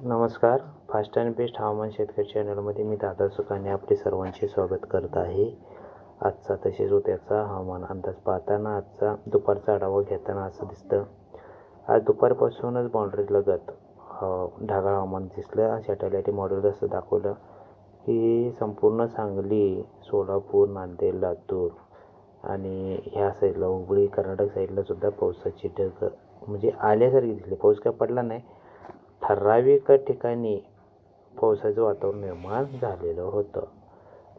नमस्कार. Fast and best हवामान शेतकरी चॅनलमध्ये मी दादा सुखाने आपले सर्वांचे स्वागत करत आहे. आजचा तसेच उद्याचा हवामान अंदाज पाहताना आजचा दुपारचा आढावा घेताना असं दिसतं. आज दुपारपासूनच बाउंड्रीज लगत ढगाळ हवामान दिसलं. सॅटेलाईट मॉडेल असं दाखवलं की संपूर्ण सांगली सोलापूर नांदेड लातूर आणि ह्या साईडला हुबळी कर्नाटक साईडला सुद्धा पावसाची ढग म्हणजे आल्यासारखी दिसली. पाऊस काय पडला नाही. ठराविक ठिकाणी पावसाचं वातावरण निर्माण झालेलं होतं.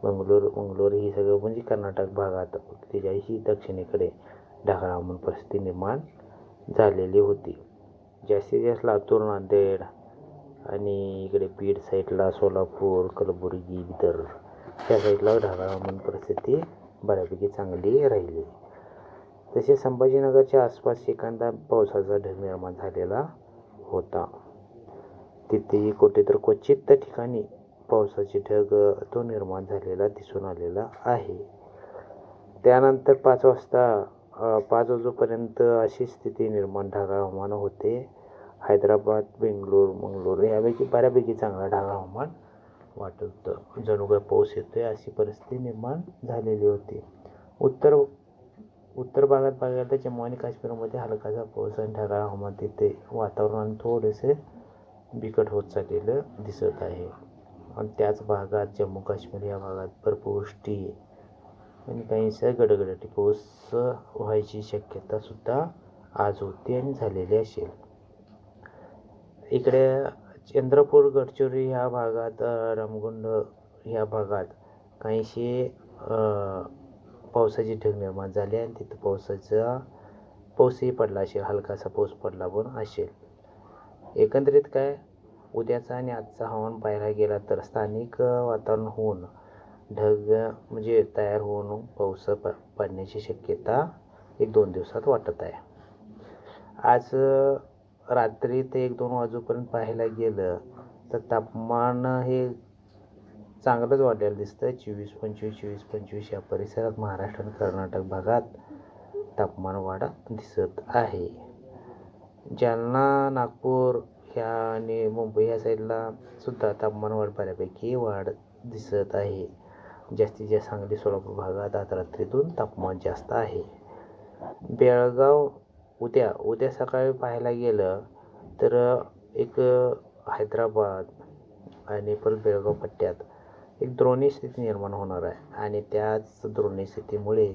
मंगलोर मंगलोर ही सगळं म्हणजे कर्नाटक भागात त्याच्याही दक्षिणेकडे ढगाळ म्हणून परिस्थिती निर्माण झालेली होती. जास्तीत जास्त लातूर नांदेड आणि इकडे बीड साईडला सोलापूर कलबुर्गी विदर्भ त्या साईडला ढगाळ हवामान परिस्थिती बऱ्यापैकी चांगली राहिली. तसेच संभाजीनगरच्या आसपास एखादा पावसाचा ढग निर्माण झालेला होता. तिथेही कुठे तर क्वचित ठिकाणी पावसाचे ढग तो निर्माण झालेला दिसून आलेला आहे. त्यानंतर पाच वाजता पाच वाजूपर्यंत अशी स्थिती निर्माण ढगाळ हवामान होते. हैदराबाद बेंगलोर मंगलोर यापैकी बऱ्यापैकी चांगला ढगाळ हवामान वाटत होतं. जणू काय पाऊस येतोय अशी परिस्थिती निर्माण झालेली होती. उत्तर उत्तर भागात बघायला तर जम्मू आणि काश्मीरमध्ये हलकासा पाऊस आणि ढगाळ हवामान तिथे वातावरण थोडेसे बिकट होत चाललेलं दिसत आहे. आणि त्याच भागात जम्मू काश्मीर या भागात बर्फवृष्टी आणि काहीसं गडगडाटी पाऊस व्हायची शक्यतासुद्धा आज होती आणि झालेली असेल. इकडे चंद्रपूर गडचिरोली ह्या भागात रामगुंड ह्या भागात काहीशी पावसाची ढग निर्माण झाली आणि तिथं पावसाचा पाऊसही पडला असेल हलकासा पाऊस पडला पण असेल. एकंदरीत काय? उद्याचा आणि आजचा हवामान पाहायला गेला तर स्थानिक वातावरण होऊन ढग म्हणजे तयार होऊन पाऊस प पडण्याची शक्यता एक दोन दिवसात वाटत आहे. आज रात्री ते एक दोन वाजूपर्यंत पाहायला गेलं तर तापमान हे चांगलंच वाढलेलं दिसतं चोवीस पंचवीस चोवीस पंचवीस या परिसरात महाराष्ट्र आणि कर्नाटक भागात तापमान वाढ दिसत आहे. जालना नागपूर ह्या आणि मुंबई ह्या साईडला सुद्धा तापमान वाढ बऱ्यापैकी वाढ दिसत आहे. जास्तीत जास्त सांगली सोलापूर भागात आज रात्रीतून तापमान जास्त आहे. बेळगाव उद्या उद्या सकाळी पाहायला गेलं तर एक हैदराबाद आणि परत बेळगाव पट्ट्यात एक द्रोणी स्थिती निर्माण होणार आहे आणि त्याच द्रोणी स्थितीमुळे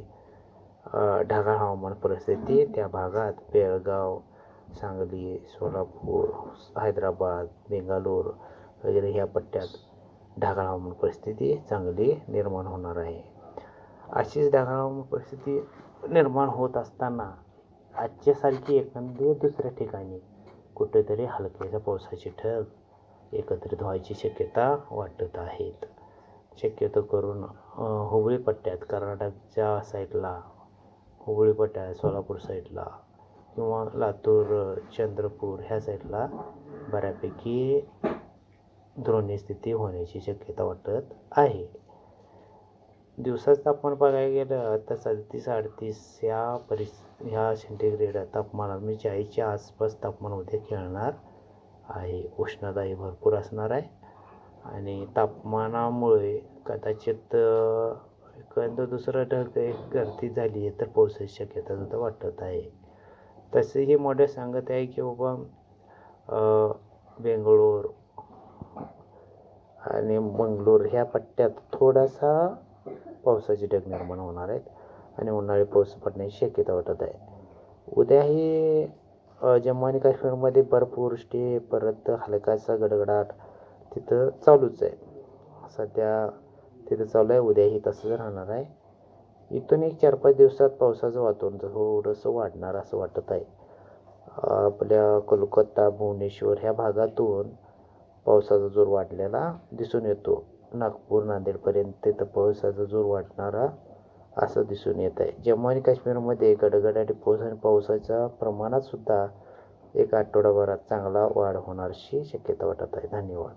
ढगाळ हवामान परिस्थिती त्या भागात बेळगाव सांगली सोलापूर हैदराबाद बेंगालोर वगैरे ह्या पट्ट्यात ढगाळ हवामान परिस्थिती चांगली निर्माण होणार आहे. अशीच ढगाळ हवामान परिस्थिती निर्माण होत असताना आजच्यासारखी एखादी दुसऱ्या ठिकाणी कुठेतरी हलक्याच्या पावसाची ठग एकत्रित व्हायची शक्यता वाटत आहेत. शक्यतो करून हुबळी पट्ट्यात कर्नाटकच्या साईडला हुबळी पट्ट्यात सोलापूर साईडला किंवा लातूर चंद्रपूर ह्या साईडला बऱ्यापैकी द्रोणी स्थिती होण्याची शक्यता वाटत आहे. दिवसाचं तापमान बघायला गेलं तर सदतीस अडतीस ह्या परिस ह्या सेंटीग्रेड तापमानात मी चाळीसच्या आसपास तापमान उद्या खेळणार आहे. उष्णताही भरपूर असणार आहे. आणि तापमानामुळे कदाचित एखादं दुसरं ढग एक गर्दी झाली आहे तर पावसाची शक्यता सुद्धा वाटत आहे. तसे हे मॉडेल सांगत आहे की बाबा बेंगळूर आणि मंगलोर ह्या पट्ट्यात थोडासा पावसाचे ढग निर्माण होणार आहेत आणि उन्हाळी पाऊस पडण्याची शक्यता वाटत आहे. उद्याही जम्मू आणि काश्मीरमध्ये बर्फवृष्टी परत हलकासा गडगडाट तिथं चालूच आहे. सध्या तिथं चालू आहे उद्याही तसंच राहणार आहे. इथून एक चार पाच दिवसात पावसाचं वातावरण थोडंसं वाढणार असं वाटत आहे. आपल्या कोलकाता भुवनेश्वर ह्या भागातून पावसाचा जोर वाढलेला दिसून येतो. नागपूर नांदेडपर्यंत तिथं पावसाचा जोर वाढणारा असं दिसून येत आहे. जम्मू आणि काश्मीरमध्ये गडगडाटी पाऊस आणि पावसाच्या प्रमाणातसुद्धा एक आठवडाभरात चांगला वाढ होणारशी शक्यता वाटत आहे. धन्यवाद.